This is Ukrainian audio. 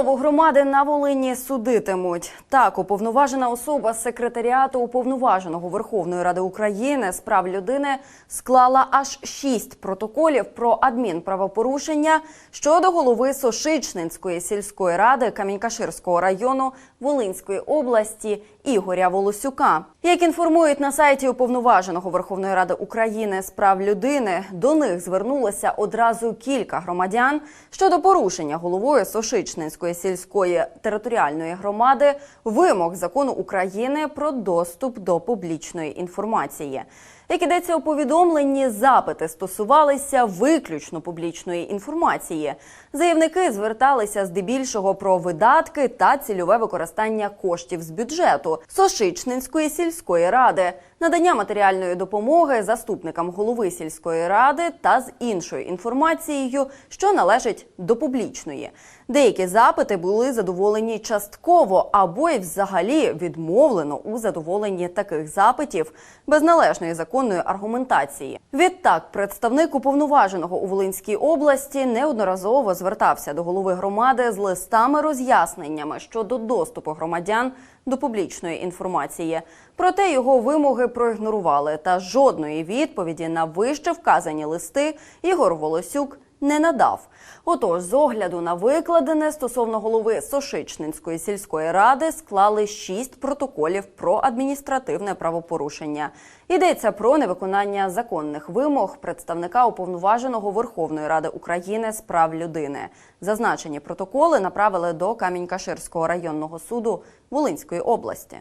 Голову громади на Волині судитимуть. Так, уповноважена особа секретаріату уповноваженого Верховної Ради України з прав людини склала аж шість протоколів про адмінправопорушення щодо голови Сошичнинської сільської ради Камінькаширського району Волинської області Ігоря Волосюка. Як інформують на сайті уповноваженого Верховної Ради України з прав людини, до них звернулося одразу кілька громадян щодо порушення головою Сошичнинської сільської територіальної громади вимог закону України про доступ до публічної інформації. Як ідеться у повідомленні, запити стосувалися виключно публічної інформації. Заявники зверталися здебільшого про видатки та цільове використання коштів з бюджету Сошичнинської сільської ради, надання матеріальної допомоги заступникам голови сільської ради та з іншою інформацією, що належить до публічної. Деякі запити були задоволені частково або й взагалі відмовлено у задоволенні таких запитів без належної законної аргументації. Відтак, представник уповноваженого у Волинській області неодноразово звертався до голови громади з листами роз'ясненнями щодо доступу громадян до публічної інформації. Проте його вимоги проігнорували та жодної відповіді на вище вказані листи Ігор Волосюк не надав. Отож, з огляду на викладене стосовно голови Сошичнинської сільської ради склали шість протоколів про адміністративне правопорушення. Йдеться про невиконання законних вимог представника уповноваженого Верховної Ради України з прав людини. Зазначені протоколи направили до Камінь-Каширського районного суду Волинської області.